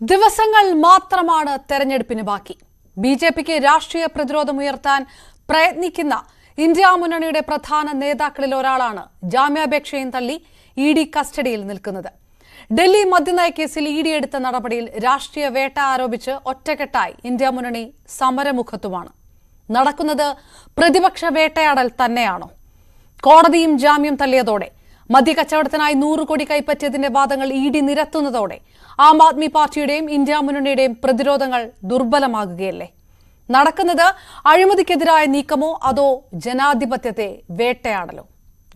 ദിവസങ്ങൾ മാത്രമാണ് തെരഞ്ഞെടുപ്പിന് ബാക്കി. ബി ജെ പിക്ക് രാഷ്ട്രീയ പ്രതിരോധമുയർത്താൻ പ്രയത്നിക്കുന്ന ഇന്ത്യ മുന്നണിയുടെ പ്രധാന നേതാക്കളിൽ ഒരാളാണ് ജാമ്യാപേക്ഷയും തള്ളി ഇ ഡി കസ്റ്റഡിയിൽ നിൽക്കുന്നത്. ഡൽഹി മദ്യനയ കേസിൽ ഇ ഡി എടുത്ത നടപടിയിൽ രാഷ്ട്രീയ വേട്ട ആരോപിച്ച് ഒറ്റക്കെട്ടായി ഇന്ത്യ മുന്നണി സമരമുഖത്തുമാണ്. നടക്കുന്നത് പ്രതിപക്ഷ വേട്ടയാടൽ തന്നെയാണോ? കോടതിയും ജാമ്യം തള്ളിയതോടെ മദ്യക്കച്ചവടത്തിനായി നൂറ് കോടി കൈപ്പറ്റിയതിന്റെ വാദങ്ങൾ ഇ ഡി നിരത്തുന്നതോടെ ആം ആദ്മി പാർട്ടിയുടെയും ഇന്ത്യ മുന്നണിയുടെയും പ്രതിരോധങ്ങൾ ദുർബലമാകുകയല്ലേ? നടക്കുന്നത് അഴിമതിക്കെതിരായ നീക്കമോ അതോ ജനാധിപത്യത്തെ വേട്ടയാടലോ?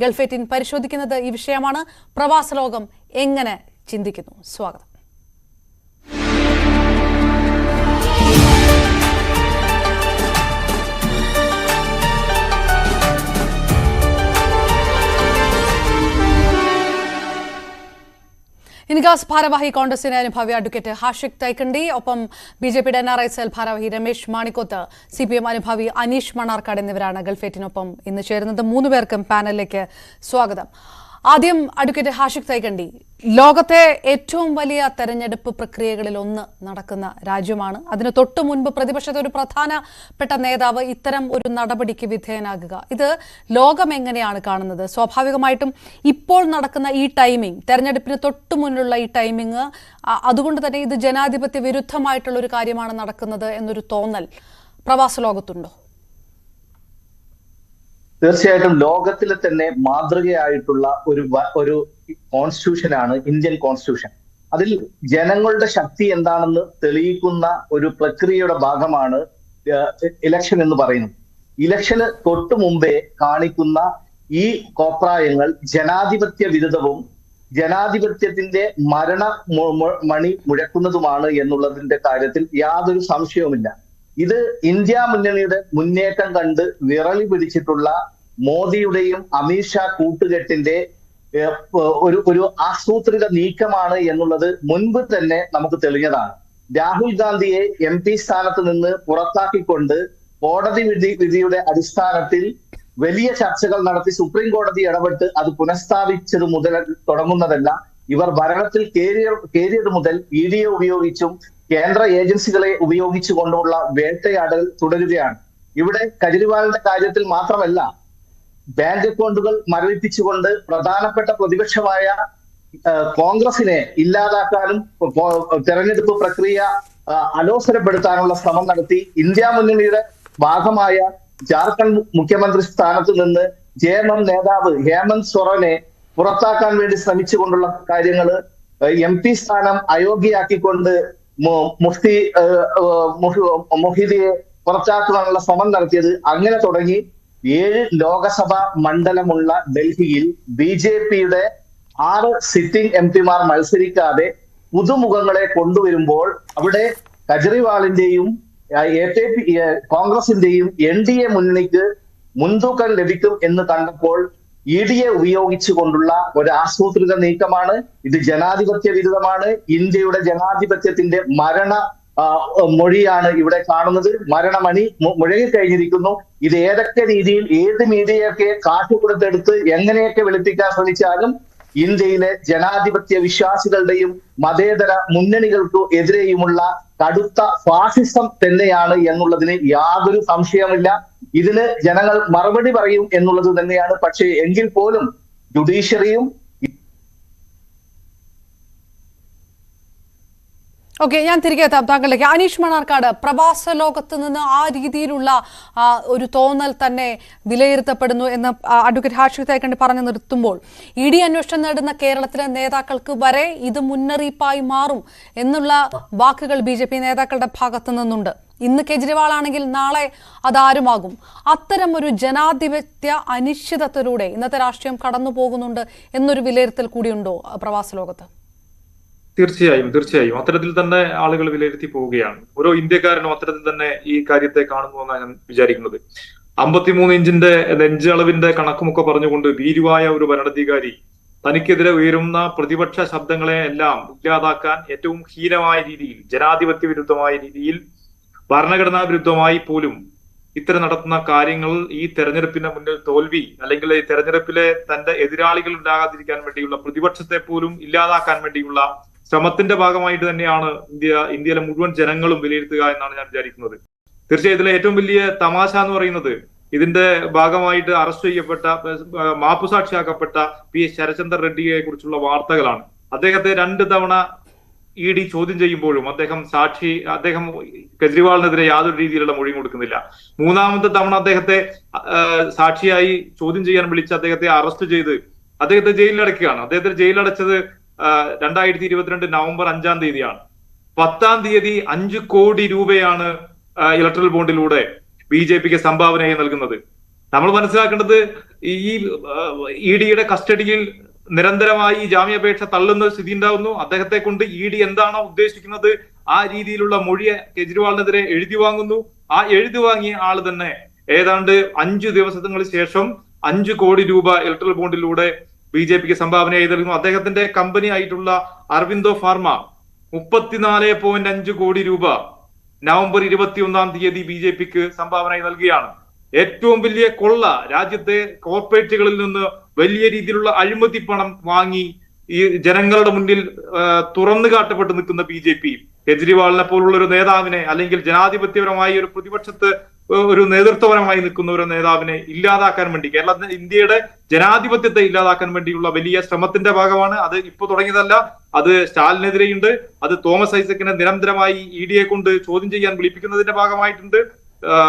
ഗൾഫേറ്റിൻ പരിശോധിക്കുന്നത് ഈ വിഷയമാണ്. പ്രവാസലോകം എങ്ങനെ ചിന്തിക്കുന്നു. സ്വാഗതം. ഇൻഗാസ് ഭാരവാഹി കോൺഗ്രസിന്റെ അനുഭാവി അഡ്വക്കേറ്റ് ഹാഷിഖ് തൈക്കണ്ടി ഒപ്പം ബി ജെ പിയുടെ എൻ ആർ സെൽ ഭാരവാഹി Ramesh Manikoth C P M അനുഭാവി Aneesh Mannarkkad എന്നിവരാണ് ഗൾഫേറ്റിനൊപ്പം ഇന്ന് ചേരുന്നത്. മൂന്നുപേർക്കും പാനലിലേക്ക് സ്വാഗതം. ആദ്യം അഡ്വക്കേറ്റ് ഹാഷിഖ് തൈകണ്ടി ലോകത്തെ ഏറ്റവും വലിയ തെരഞ്ഞെടുപ്പ് പ്രക്രിയകളിൽ ഒന്ന് നടക്കുന്ന രാജ്യമാണ്. അതിന് തൊട്ടു മുൻപ് പ്രതിപക്ഷത്തെ ഒരു പ്രധാനപ്പെട്ട നേതാവ് ഇത്തരം ഒരു നടപടിക്ക് വിധേയനാകുക. ഇത് ലോകം എങ്ങനെയാണ് കാണുന്നത്? സ്വാഭാവികമായിട്ടും ഇപ്പോൾ നടക്കുന്ന ഈ ടൈമിംഗ് തെരഞ്ഞെടുപ്പിന് തൊട്ടു മുന്നിലുള്ള ഈ ടൈമിംഗ് അതുകൊണ്ട് തന്നെ ഇത് ജനാധിപത്യ വിരുദ്ധമായിട്ടുള്ള ഒരു കാര്യമാണ് നടക്കുന്നത് എന്നൊരു തോന്നൽ പ്രവാസ ലോകത്തുണ്ടോ? തീർച്ചയായിട്ടും ലോകത്തിലെ തന്നെ മാതൃകയായിട്ടുള്ള ഒരു ഒരു കോൺസ്റ്റിറ്റ്യൂഷനാണ് ഇന്ത്യൻ കോൺസ്റ്റിറ്റ്യൂഷൻ അതിൽ ജനങ്ങളുടെ ശക്തി എന്താണെന്ന് തെളിയിക്കുന്ന ഒരു പ്രക്രിയയുടെ ഭാഗമാണ് ഇലക്ഷൻ എന്ന് പറയുന്നത്. ഇലക്ഷന് തൊട്ടു മുമ്പേ കാണിക്കുന്ന ഈ കോപ്രായങ്ങൾ ജനാധിപത്യ വിരുദ്ധവും ജനാധിപത്യത്തിന്റെ മരണ മണി മുഴക്കുന്നതുമാണ് എന്നുള്ളതിന്റെ കാര്യത്തിൽ യാതൊരു സംശയവുമില്ല. ഇത് ഇന്ത്യ മുന്നണിയുടെ മുന്നേറ്റം കണ്ട് വിറളി പിടിച്ചിട്ടുള്ള മോദിയുടെയും അമിത്ഷാ കൂട്ടുകെട്ടിന്റെ ഒരു ഒരു ആസൂത്രിത നീക്കമാണ് എന്നുള്ളത് മുൻപ് തന്നെ നമുക്ക് തെളിഞ്ഞതാണ്. രാഹുൽ ഗാന്ധിയെ എം പി സ്ഥാനത്ത് നിന്ന് പുറത്താക്കിക്കൊണ്ട് കോടതി വിധി വിധിയുടെ അടിസ്ഥാനത്തിൽ വലിയ ചർച്ചകൾ നടത്തി സുപ്രീം കോടതി ഇടപെട്ട് അത് പുനഃസ്ഥാപിച്ചത് മുതൽ തുടങ്ങുന്നതല്ല ഇവർ ഭരണത്തിൽ കേറിയ കേറിയത് മുതൽ ഇ ഡിയെ ഉപയോഗിച്ചും കേന്ദ്ര ഏജൻസികളെ ഉപയോഗിച്ചുകൊണ്ടുള്ള വേട്ടയാടൽ തുടരുകയാണ്. ഇവിടെ കെജ്രിവാളിന്റെ കാര്യത്തിൽ മാത്രമല്ല ബാങ്ക് അക്കൗണ്ടുകൾ മരവിപ്പിച്ചുകൊണ്ട് പ്രധാനപ്പെട്ട പ്രതിപക്ഷമായ കോൺഗ്രസിനെ ഇല്ലാതാക്കാനും തെരഞ്ഞെടുപ്പ് പ്രക്രിയ അലോസരപ്പെടുത്താനുള്ള ശ്രമം നടത്തി. ഇന്ത്യ മുന്നണിയുടെ ഭാഗമായ ജാർഖണ്ഡ് മുഖ്യമന്ത്രി സ്ഥാനത്ത് നിന്ന് ജെ എം എം നേതാവ് ഹേമന്ത് സൊറനെ പുറത്താക്കാൻ വേണ്ടി ശ്രമിച്ചുകൊണ്ടുള്ള കാര്യങ്ങൾ എം പി സ്ഥാനം അയോഗ്യയാക്കിക്കൊണ്ട് മുഫ്തി മുഹിദിയെ പുറത്താക്കുവാനുള്ള ശ്രമം നടത്തിയത് അങ്ങനെ തുടങ്ങി. ഏഴ് ലോകസഭാ മണ്ഡലമുള്ള ഡൽഹിയിൽ ബി ജെ പിയുടെ ആറ് സിറ്റിംഗ് എം പിമാർ മത്സരിക്കാതെ പുതുമുഖങ്ങളെ കൊണ്ടുവരുമ്പോൾ അവിടെ കെജ്രിവാളിന്റെയും എ കെ പി കോൺഗ്രസിന്റെയും എൻ ഡി എ മുന്നണിക്ക് മുൻതൂക്കം ലഭിക്കും എന്ന് കണ്ടപ്പോൾ ഇ ഡി എ ഉപയോഗിച്ചുകൊണ്ടുള്ള ഒരു ആസൂത്രിത നീക്കമാണ്. ഇത് ജനാധിപത്യ വിരുദ്ധമാണ് ഇന്ത്യയുടെ ജനാധിപത്യത്തിന്റെ മരണ മൊഴിയാണ് ഇവിടെ കാണുന്നത്. മരണമണി മുഴങ്ങി കഴിഞ്ഞിരിക്കുന്നു. ഇത് ഏതൊക്കെ രീതിയിൽ ഏത് മീഡിയയൊക്കെ കാശ് കൊടുത്തെടുത്ത് എങ്ങനെയൊക്കെ വെളുപ്പിക്കാൻ ശ്രമിച്ചാലും ഇന്ത്യയിലെ ജനാധിപത്യ വിശ്വാസികളുടെയും മതേതര മുന്നണികൾക്കു എതിരെയുമുള്ള കടുത്ത ഫാസിസം തന്നെയാണ് എന്നുള്ളതിന് യാതൊരു സംശയമില്ല ഇതിന് ജനങ്ങൾ മറുപടി പറയും എന്നുള്ളത് തന്നെയാണ്. പക്ഷേ എങ്കിൽ പോലും ജുഡീഷ്യറിയും ഓക്കെ ഞാൻ തിരികെ എത്താം. താങ്കളിലേക്ക് അനീഷ് മണാർക്കാട് പ്രവാസ ലോകത്ത് നിന്ന് ആ രീതിയിലുള്ള ഒരു തോന്നൽ തന്നെ വിലയിരുത്തപ്പെടുന്നു എന്ന് അഡ്വക്കേറ്റ് ഹാഷിഖ് തേക്കണ്ടി പറഞ്ഞു നിർത്തുമ്പോൾ ഇ ഡി അന്വേഷണം നേടുന്ന കേരളത്തിലെ നേതാക്കൾക്ക് വരെ ഇത് മുന്നറിയിപ്പായി മാറും എന്നുള്ള വാക്കുകൾ ബി നേതാക്കളുടെ ഭാഗത്തു നിന്നുണ്ട്. ഇന്ന് കെജ്രിവാൾ ആണെങ്കിൽ നാളെ അതാരുമാകും? അത്തരം ഒരു ജനാധിപത്യ അനിശ്ചിതത്വത്തിലൂടെ ഇന്നത്തെ രാഷ്ട്രീയം കടന്നു പോകുന്നുണ്ട് എന്നൊരു വിലയിരുത്തൽ കൂടിയുണ്ടോ പ്രവാസ ലോകത്ത്? തീർച്ചയായും തീർച്ചയായും. അത്തരത്തിൽ തന്നെ ആളുകൾ വിലയിരുത്തി പോവുകയാണ്. ഓരോ ഇന്ത്യക്കാരനും അത്തരത്തിൽ തന്നെ ഈ കാര്യത്തെ കാണുന്നു എന്നാണ് ഞാൻ വിചാരിക്കുന്നത്. അമ്പത്തിമൂന്ന് ഇഞ്ചിന്റെ നെഞ്ചളവിന്റെ കണക്കുമൊക്കെ പറഞ്ഞുകൊണ്ട് ഭീരുവായ ഒരു ഭരണാധികാരി തനിക്കെതിരെ ഉയരുന്ന പ്രതിപക്ഷ ശബ്ദങ്ങളെ എല്ലാം ഇല്ലാതാക്കാൻ ഏറ്റവും ഹീനമായ രീതിയിൽ ജനാധിപത്യ വിരുദ്ധമായ രീതിയിൽ ഭരണഘടനാ വിരുദ്ധമായി പോലും ഇത്തരം നടത്തുന്ന കാര്യങ്ങൾ ഈ തെരഞ്ഞെടുപ്പിന്റെ മുന്നിൽ തോൽവി അല്ലെങ്കിൽ ഈ തെരഞ്ഞെടുപ്പിലെ തന്റെ എതിരാളികൾ ഉണ്ടാകാതിരിക്കാൻ വേണ്ടിയുള്ള പ്രതിപക്ഷത്തെ പോലും ഇല്ലാതാക്കാൻ വേണ്ടിയുള്ള ശ്രമത്തിന്റെ ഭാഗമായിട്ട് തന്നെയാണ് ഇന്ത്യ ഇന്ത്യയിലെ മുഴുവൻ ജനങ്ങളും വിലയിരുത്തുക എന്നാണ് ഞാൻ വിചാരിക്കുന്നത്. തീർച്ചയായും ഇതിലെ ഏറ്റവും വലിയ തമാശ എന്ന് പറയുന്നത് ഇതിന്റെ ഭാഗമായിട്ട് അറസ്റ്റ് ചെയ്യപ്പെട്ട മാപ്പുസാക്ഷിയാക്കപ്പെട്ട പി എസ് ശരചന്ദ്ര റെഡ്ഡിയെ കുറിച്ചുള്ള വാർത്തകളാണ്. അദ്ദേഹത്തെ രണ്ട് തവണ ഇ ഡി ചോദ്യം ചെയ്യുമ്പോഴും അദ്ദേഹം സാക്ഷി അദ്ദേഹം കെജ്രിവാളിനെതിരെ യാതൊരു രീതിയിലുള്ള മൊഴിയും കൊടുക്കുന്നില്ല. മൂന്നാമത്തെ തവണ അദ്ദേഹത്തെ സാക്ഷിയായി ചോദ്യം ചെയ്യാൻ വിളിച്ച് അദ്ദേഹത്തെ അറസ്റ്റ് ചെയ്ത് അദ്ദേഹത്തെ ജയിലിലടക്കുകയാണ്. അദ്ദേഹത്തെ ജയിലിലടച്ചത് രണ്ടായിരത്തി ഇരുപത്തിരണ്ട് നവംബർ അഞ്ചാം തീയതിയാണ്. പത്താം തീയതി അഞ്ച് കോടി രൂപയാണ് ഇലക്ട്രൽ ബോണ്ടിലൂടെ ബി ജെ പിക്ക് സംഭാവനയായി നൽകുന്നത്. നമ്മൾ മനസ്സിലാക്കേണ്ടത് ഈ ഇ ഡിയുടെ കസ്റ്റഡിയിൽ നിരന്തരമായി ജാമ്യാപേക്ഷ തള്ളുന്ന സ്ഥിതി ഉണ്ടാകുന്നു അദ്ദേഹത്തെ കൊണ്ട് ഇ ഡി എന്താണോ ഉദ്ദേശിക്കുന്നത് ആ രീതിയിലുള്ള മൊഴിയെ കെജ്രിവാളിനെതിരെ എഴുതി വാങ്ങുന്നു. ആ എഴുതി വാങ്ങിയ ആൾ തന്നെ ഏതാണ്ട് അഞ്ചു ദിവസങ്ങൾക്ക് ശേഷം അഞ്ചു കോടി രൂപ ഇലക്ട്രൽ ബോണ്ടിലൂടെ ബി ജെ പിക്ക് സംഭാവനയായി നൽകുന്നു അദ്ദേഹത്തിന്റെ കമ്പനി ആയിട്ടുള്ള അരവിന്ദോ ഫാർമ മുപ്പത്തിനാല് പോയിന്റ് അഞ്ച് കോടി രൂപ നവംബർ ഇരുപത്തിയൊന്നാം തീയതി ബി ജെ പിക്ക് സംഭാവനയായി നൽകുകയാണ് ഏറ്റവും വലിയ കൊള്ള രാജ്യത്തെ കോർപ്പറേറ്റുകളിൽ നിന്ന് വലിയ രീതിയിലുള്ള അഴിമതി പണം വാങ്ങി ഈ ജനങ്ങളുടെ മുന്നിൽ തുറന്നു കാട്ടപ്പെട്ട് നിൽക്കുന്ന ബി ജെ പി. കെജ്രിവാളിനെ പോലുള്ള ഒരു നേതാവിനെ അല്ലെങ്കിൽ ജനാധിപത്യപരമായ ഒരു പ്രതിപക്ഷത്ത് ഒരു നേതൃത്വപരമായി നിൽക്കുന്ന ഒരു നേതാവിനെ ഇല്ലാതാക്കാൻ വേണ്ടി കേരള ഇന്ത്യയുടെ ജനാധിപത്യത്തെ ഇല്ലാതാക്കാൻ വേണ്ടിയുള്ള വലിയ ശ്രമത്തിന്റെ ഭാഗമാണ് അത് ഇപ്പൊ തുടങ്ങിയതല്ല. അത് സ്റ്റാലിനെതിരെയുണ്ട്. അത് തോമസ് ഐസക്കിനെ നിരന്തരമായി ഇ ഡിയെ കൊണ്ട് ചോദ്യം ചെയ്യാൻ വിളിപ്പിക്കുന്നതിന്റെ ഭാഗമായിട്ടുണ്ട്.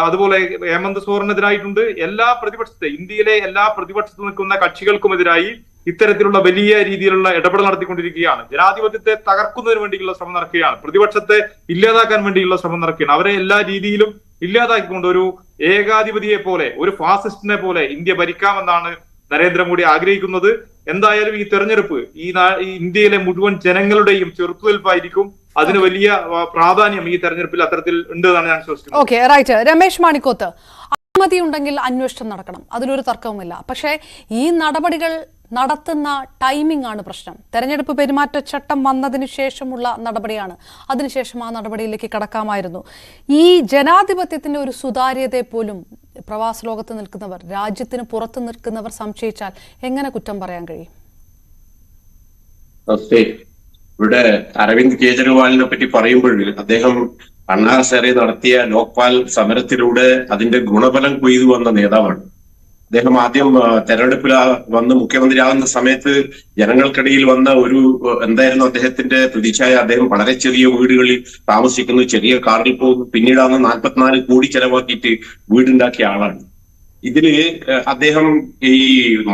അതുപോലെ ഹേമന്ത് സോറിനെതിരായിട്ടുണ്ട്. എല്ലാ പ്രതിപക്ഷത്തെ ഇന്ത്യയിലെ എല്ലാ പ്രതിപക്ഷത്ത് നിൽക്കുന്ന കക്ഷികൾക്കുമെതിരായി ഇത്തരത്തിലുള്ള വലിയ രീതിയിലുള്ള ഇടപെടൽ നടത്തിക്കൊണ്ടിരിക്കുകയാണ്. ജനാധിപത്യത്തെ തകർക്കുന്നതിന് വേണ്ടിയുള്ള ശ്രമം നടക്കുകയാണ്. പ്രതിപക്ഷത്തെ ഇല്ലാതാക്കാൻ വേണ്ടിയുള്ള ശ്രമം നടക്കുകയാണ്. അവരെ എല്ലാ രീതിയിലും ഇല്ലാതാക്കിക്കൊണ്ട് ഒരു ഏകാധിപതിയെ പോലെ ഒരു ഫാസിസ്റ്റിനെ പോലെ ഇന്ത്യ ഭരിക്കാമെന്നാണ് നരേന്ദ്രമോദി ആഗ്രഹിക്കുന്നത്. എന്തായാലും ഈ തെരഞ്ഞെടുപ്പ് ഈ ഇന്ത്യയിലെ മുഴുവൻ ജനങ്ങളുടെയും ചെറുത്തുനിൽപ്പായിരിക്കും. അതിന് വലിയ പ്രാധാന്യം ഈ തെരഞ്ഞെടുപ്പിൽ അത്തരത്തിൽ ഉണ്ട് എന്നാണ് ഞാൻ വിശ്വസിക്കുന്നത്. Okay right. രമേശ് മാണിക്കോത്ത് അഴിമതി ഉണ്ടെങ്കിൽ അന്വേഷണം നടക്കണം. അതിലൊരു തർക്കവുമില്ല. പക്ഷേ ഈ നടപടികൾ നടത്തുന്ന ടൈമിംഗ് ആണ് പ്രശ്നം. തെരഞ്ഞെടുപ്പ് പെരുമാറ്റച്ചട്ടം വന്നതിന് ശേഷമുള്ള നടപടിയാണ്. അതിനുശേഷം ആ നടപടിയിലേക്ക് കടക്കാമായിരുന്നു. ഈ ജനാധിപത്യത്തിന്റെ ഒരു സുതാര്യതയെ പോലും പ്രവാസ ലോകത്ത് നിൽക്കുന്നവർ രാജ്യത്തിന് പുറത്ത് നിൽക്കുന്നവർ സംശയിച്ചാൽ എങ്ങനെ കുറ്റം പറയാൻ കഴിയും? ഇവിടെ അരവിന്ദ് കെജ്രിവാളിനെ പറ്റി പറയുമ്പോൾ അദ്ദേഹം അണ്ണാ ഹസാരെ നടത്തിയ ലോക്പാൽ സമരത്തിലൂടെ അതിന്റെ ഗുണഫലം കൊയ്തു വന്ന നേതാവാണ്. അദ്ദേഹം ആദ്യം തെരഞ്ഞെടുപ്പിൽ വന്ന് മുഖ്യമന്ത്രിയാകുന്ന സമയത്ത് ജനങ്ങൾക്കിടയിൽ വന്ന ഒരു എന്തായിരുന്നു അദ്ദേഹത്തിന്റെ പ്രതിച്ഛായ അദ്ദേഹം വളരെ ചെറിയ വീടുകളിൽ താമസിക്കുന്നു ചെറിയ കാറിൽ പോകുന്നു. പിന്നീടാണ് നാൽപ്പത്തിനാല് കോടി ചെലവാക്കിയിട്ട് വീടുണ്ടാക്കിയ ആളാണ്. ഇതിൽ അദ്ദേഹം ഈ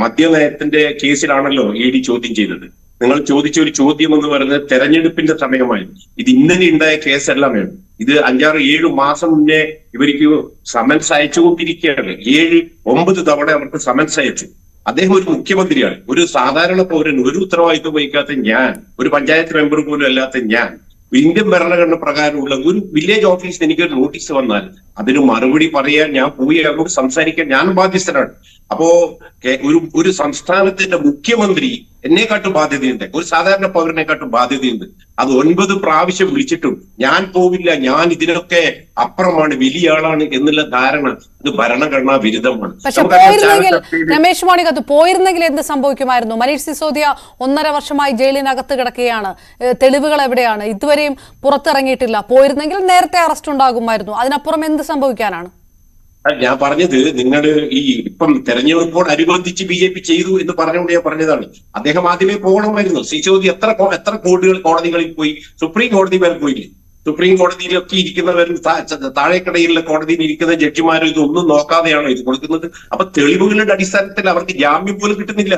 മദ്യനയത്തിന്റെ കേസിലാണല്ലോ ഇ ഡി ചോദ്യം ചെയ്തത്. നിങ്ങൾ ചോദിച്ച ഒരു ചോദ്യം എന്ന് പറയുന്നത് തെരഞ്ഞെടുപ്പിന്റെ സമയമായിരുന്നു. ഇത് ഇന്നലെ ഉണ്ടായ കേസല്ല വേണം ഇത് അഞ്ചാറ് ഏഴ് മാസം മുന്നേ ഇവർക്ക് സമൻസ് അയച്ചുകൊണ്ടിരിക്കുകയാണ് ഏഴ് ഒമ്പത് തവണ അവർക്ക് സമൻസ് അയച്ചു അദ്ദേഹം ഒരു മുഖ്യമന്ത്രിയാണ്. ഒരു സാധാരണ പൗരൻ ഒരു ഉത്തരവാദിത്വം വഹിക്കാത്ത ഞാൻ ഒരു പഞ്ചായത്ത് മെമ്പർ പോലും അല്ലാത്ത ഞാൻ. ഇന്ത്യൻ ഭരണഘടന പ്രകാരമുള്ള ഒരു വില്ലേജ് ഓഫീസിൽ എനിക്കൊരു നോട്ടീസ് വന്നാൽ അതിന് മറുപടി പറയാൻ ഞാൻ പോയി അവരോട് സംസാരിക്കാൻ ഞാൻ ബാധ്യസ്ഥനാണ്. അപ്പോ ഒരു ഒരു സംസ്ഥാനത്തിന്റെ മുഖ്യമന്ത്രി എന്നെക്കാട്ടും ബാധ്യതയുണ്ട്. ഒരു സാധാരണ പൗരനെക്കാട്ടും ബാധ്യതയുണ്ട്. അത് ഒൻപത് പ്രാവശ്യം വിളിച്ചിട്ടും ഞാൻ പോവില്ല ഞാൻ ഇതിനൊക്കെ അപ്പുറമാണ് വലിയ ആളാണ് എന്നുള്ള ധാരണ ഇത് ഭരണഘടനാ വിരുദ്ധമാണ്. പക്ഷെ നമുക്കറിയാം പോയിരുന്നെങ്കിൽ രമേശ് മാണിക്കത്ത് പോയിരുന്നെങ്കിൽ എന്ത് സംഭവിക്കുമായിരുന്നു? മനീഷ് സിസോദിയ ഒന്നര വർഷമായി ജയിലിനകത്ത് കിടക്കുകയാണ്. തെളിവുകൾ എവിടെയാണ്? ഇതുവരെയും പുറത്തിറങ്ങിയിട്ടില്ല. പോയിരുന്നെങ്കിൽ നേരത്തെ അറസ്റ്റ് ഉണ്ടാകുമായിരുന്നു. അതിനപ്പുറം എന്ത് സംഭവിക്കാനാണ്? അത് ഞാൻ പറഞ്ഞത് നിങ്ങൾ ഈ ഇപ്പം തെരഞ്ഞെടുപ്പോട് അനുബന്ധിച്ച് ബി ജെ പി ചെയ്തു എന്ന് പറഞ്ഞുകൊണ്ട് ഞാൻ പറഞ്ഞതാണ്. അദ്ദേഹം ആദ്യമേ പോകണമായിരുന്നു. ശ്രീചോദി എത്ര എത്ര കോടികൾ കോടതികളിൽ പോയി? സുപ്രീം കോടതി വരെ പോയില്ലേ? സുപ്രീം കോടതിയിലൊക്കെ ഇരിക്കുന്നവരും താഴേക്കടയിലുള്ള കോടതിയിൽ ഇരിക്കുന്ന ജഡ്ജിമാരും ഇതൊന്നും നോക്കാതെയാണ് ഇത് കൊടുക്കുന്നത്? അപ്പൊ തെളിവുകളുടെ അടിസ്ഥാനത്തിൽ അവർക്ക് ജാമ്യം പോലും കിട്ടുന്നില്ല.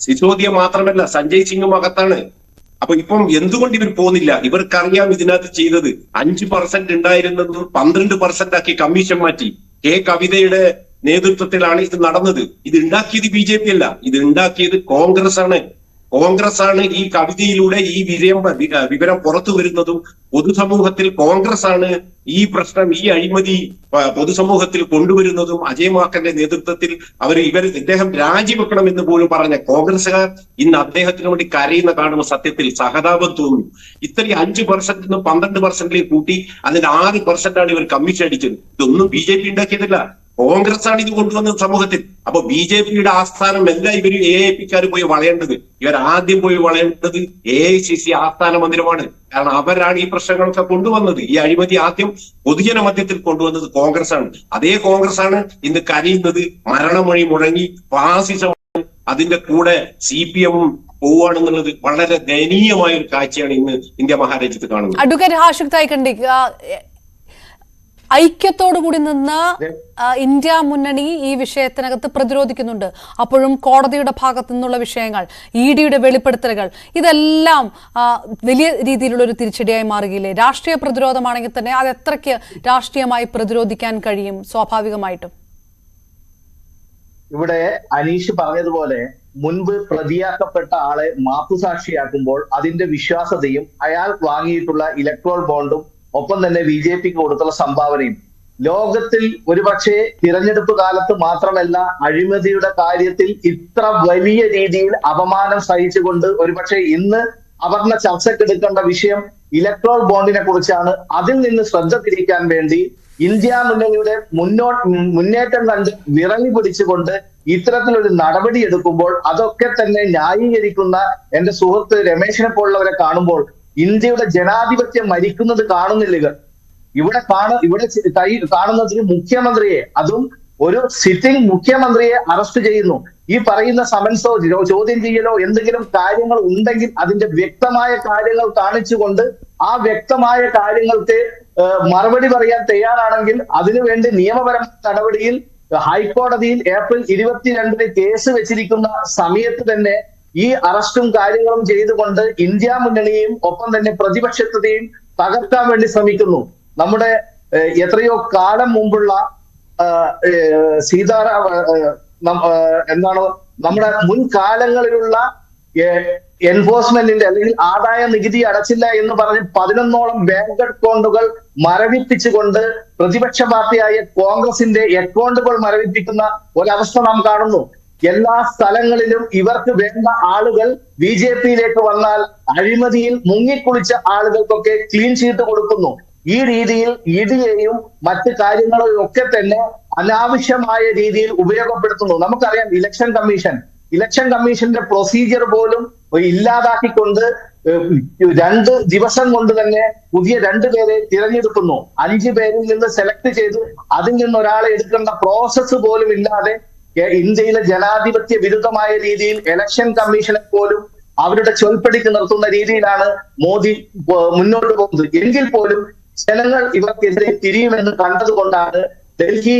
സിസോദിയ മാത്രമല്ല സഞ്ജയ് സിംഗും അകത്താണ്. അപ്പൊ ഇപ്പം എന്തുകൊണ്ട് ഇവർ പോകുന്നില്ല? ഇവർക്കറിയാം ഇതിനകത്ത് ചെയ്തത്. അഞ്ച് പെർസെന്റ് ഉണ്ടായിരുന്നത് പന്ത്രണ്ട് പെർസെന്റ് ആക്കി കമ്മീഷൻ മാറ്റി. കെ കവിതയുടെ നേതൃത്വത്തിലാണ് ഇത് നടന്നത്. ഇത് ഉണ്ടാക്കിയത് ബി ജെ പി അല്ല. ഇത് ഉണ്ടാക്കിയത് കോൺഗ്രസ് ആണ് കോൺഗ്രസ് ആണ് ഈ കവിതയിലൂടെ ഈ വിജയം വിവരം പുറത്തു വരുന്നതും പൊതുസമൂഹത്തിൽ കോൺഗ്രസ് ആണ് ഈ പ്രശ്നം ഈ അഴിമതി പൊതുസമൂഹത്തിൽ കൊണ്ടുവരുന്നതും അജയ് മാക്കന്റെ നേതൃത്വത്തിൽ അവർ ഇവർ ഇദ്ദേഹം രാജിവെക്കണമെന്ന് പോലും പറഞ്ഞ കോൺഗ്രസുകാർ ഇന്ന് അദ്ദേഹത്തിന് വേണ്ടി കരയുന്ന കാണുമ്പോൾ സത്യത്തിൽ സഹതാപം തോന്നുന്നു. ഇത്രയും അഞ്ചു പെർസെന്റ് പന്ത്രണ്ട് പെർസെന്റിലേക്ക് കൂട്ടി അതിന്റെ ആറ് പെർസെന്റ് ആണ് ഇവർ കമ്മീഷൻ അടിച്ചത്. ഇതൊന്നും ബി ജെ പി ഉണ്ടാക്കിയതല്ല. കോൺഗ്രസ് ആണ് ഇത് കൊണ്ടുവന്നത് സമൂഹത്തിൽ. അപ്പൊ ബി ജെ പിയുടെ ആസ്ഥാനം എല്ലാ ഇവർ എ എ പിക്കാർ പോയി വളയേണ്ടത്. ഇവർ ആദ്യം പോയി വളയേണ്ടത് എ ഐ സി സി ആസ്ഥാന മന്ദിരമാണ്. കാരണം അവരാണ് ഈ പ്രശ്നങ്ങളൊക്കെ കൊണ്ടുവന്നത്. ഈ അഴിമതി ആദ്യം പൊതുജന മധ്യത്തിൽ കൊണ്ടുവന്നത് കോൺഗ്രസ് ആണ് അതേ കോൺഗ്രസ് ആണ് ഇന്ന് കരയുന്നത്. മരണമൊഴി മുഴങ്ങി ഫാസിസമാണ് അതിന്റെ കൂടെ സി പി എമ്മും പോവുകയാണെന്നുള്ളത് വളരെ ദയനീയമായ ഒരു കാഴ്ചയാണ് ഇന്ന് ഇന്ത്യ മഹാരാജ്യത്ത് കാണുന്നത്. ഹാഷിഖ് ആ, എ- ഐക്യത്തോടു കൂടി നിന്ന് ഇന്ത്യ മുന്നണി ഈ വിഷയത്തിനകത്ത് പ്രതിരോധിക്കുന്നുണ്ട്. അപ്പോഴും കോടതിയുടെ ഭാഗത്തു നിന്നുള്ള വിഷയങ്ങൾ ഇ ഡിയുടെ വെളിപ്പെടുത്തലുകൾ ഇതെല്ലാം വലിയ രീതിയിലുള്ള ഒരു തിരിച്ചടിയായി മാറുകയില്ലേ? രാഷ്ട്രീയ പ്രതിരോധമാണെങ്കിൽ തന്നെ അത് എത്രയ്ക്ക് രാഷ്ട്രീയമായി പ്രതിരോധിക്കാൻ കഴിയും സ്വാഭാവികമായിട്ടും? ഇവിടെ അനീഷ് പറഞ്ഞതുപോലെ മുൻപ് പ്രതിയാക്കപ്പെട്ട ആളെ മാപ്പുസാക്ഷിയാക്കുമ്പോൾ അതിന്റെ വിശ്വാസതയും അയാൾ വാങ്ങിയിട്ടുള്ള ഇലക്ട്രോൾ ബോണ്ടും ഒപ്പം തന്നെ ബി ജെ പിക്ക് കൊടുത്തുള്ള സംഭാവനയും. ലോകത്തിൽ ഒരുപക്ഷെ തിരഞ്ഞെടുപ്പ് കാലത്ത് മാത്രമല്ല അഴിമതിയുടെ കാര്യത്തിൽ ഇത്ര വലിയ രീതിയിൽ അപമാനം സഹിച്ചുകൊണ്ട് ഒരുപക്ഷെ ഇന്ന് അവർണ ചർച്ചക്കെടുക്കേണ്ട വിഷയം ഇലക്ട്രോൾ ബോണ്ടിനെ കുറിച്ചാണ്. അതിൽ നിന്ന് ശ്രദ്ധ തിരിക്കാൻ വേണ്ടി ഇന്ത്യ മുന്നണിയുടെ മുന്നോ മുന്നേറ്റം കണ്ട് വിറങ്ങി പിടിച്ചുകൊണ്ട് ഇത്തരത്തിലൊരു നടപടി എടുക്കുമ്പോൾ അതൊക്കെ തന്നെ ന്യായീകരിക്കുന്ന എന്റെ സുഹൃത്ത് രമേശിനെ പോലുള്ളവരെ കാണുമ്പോൾ ഇന്ത്യയുടെ ജനാധിപത്യം മരിക്കുന്നത് കാണുന്നില്ല ഇവർ. ഇവിടെ കാണ ഇവിടെ കാണുന്ന മുഖ്യമന്ത്രിയെ അതും ഒരു സിറ്റിംഗ് മുഖ്യമന്ത്രിയെ അറസ്റ്റ് ചെയ്യുന്നു. ഈ പറയുന്ന സമൻസോ ചോദ്യം ചെയ്യലോ എന്തെങ്കിലും കാര്യങ്ങൾ ഉണ്ടെങ്കിൽ അതിന്റെ വ്യക്തമായ കാര്യങ്ങൾ കാണിച്ചുകൊണ്ട് ആ വ്യക്തമായ കാര്യങ്ങൾക്ക് മറുപടി പറയാൻ തയ്യാറാണെങ്കിൽ അതിനുവേണ്ടി നിയമപരമായ നടപടിയിൽ ഹൈക്കോടതിയിൽ ഏപ്രിൽ ഇരുപത്തിരണ്ടിന് കേസ് വെച്ചിരിക്കുന്ന സമയത്ത് തന്നെ ഈ അറസ്റ്റും കാര്യങ്ങളും ചെയ്തുകൊണ്ട് ഇന്ത്യ മുന്നണിയെയും ഒപ്പം തന്നെ പ്രതിപക്ഷത്തെയും തകർക്കാൻ വേണ്ടി ശ്രമിക്കുന്നു. നമ്മുടെ എത്രയോ കാലം മുമ്പുള്ള സീതാറാം എന്താണ് നമ്മുടെ മുൻകാലങ്ങളിലുള്ള എൻഫോഴ്സ്മെന്റിന്റെ അല്ലെങ്കിൽ ആദായ നികുതി അടച്ചില്ല എന്ന് പറഞ്ഞ് പതിനൊന്നോളം ബാങ്ക് അക്കൗണ്ടുകൾ മരവിപ്പിച്ചുകൊണ്ട് പ്രതിപക്ഷ പാർട്ടിയായ കോൺഗ്രസിന്റെ അക്കൗണ്ടുകൾ മരവിപ്പിക്കുന്ന ഒരവസ്ഥ നാം കാണുന്നു. എല്ലാ സ്ഥലങ്ങളിലും ഇവർക്ക് വേണ്ട ആളുകൾ ബി ജെ പിയിലേക്ക് വന്നാൽ അഴിമതിയിൽ മുങ്ങിക്കുളിച്ച ആളുകൾക്കൊക്കെ ക്ലീൻ ഷീറ്റ് കൊടുക്കുന്നു. ഈ രീതിയിൽ ഇഡിയെയും മറ്റു കാര്യങ്ങളെയും ഒക്കെ തന്നെ അനാവശ്യമായ രീതിയിൽ ഉപയോഗപ്പെടുത്തുന്നു. നമുക്കറിയാം ഇലക്ഷൻ കമ്മീഷൻ. ഇലക്ഷൻ കമ്മീഷന്റെ പ്രൊസീജിയർ പോലും ഇല്ലാതാക്കിക്കൊണ്ട് രണ്ട് ദിവസം കൊണ്ട് തന്നെ പുതിയ രണ്ടു പേരെ തിരഞ്ഞെടുക്കുന്നു. അഞ്ചു പേരിൽ നിന്ന് സെലക്ട് ചെയ്ത് അതിൽ നിന്ന് ഒരാളെ എടുക്കേണ്ട പ്രോസസ്സ് പോലും ഇല്ലാതെ ഇന്ത്യയിലെ ജനാധിപത്യ വിരുദ്ധമായ രീതിയിൽ ഇലക്ഷൻ കമ്മീഷനെ പോലും അവരുടെ ചൊൽപ്പടിക്ക് നിർത്തുന്ന രീതിയിലാണ് മോദി മുന്നോട്ട് പോകുന്നത്. എങ്കിൽ പോലും ജനങ്ങൾ ഇവർക്കെതിരെ തിരിയുമെന്ന് കണ്ടതുകൊണ്ടാണ് ഡൽഹി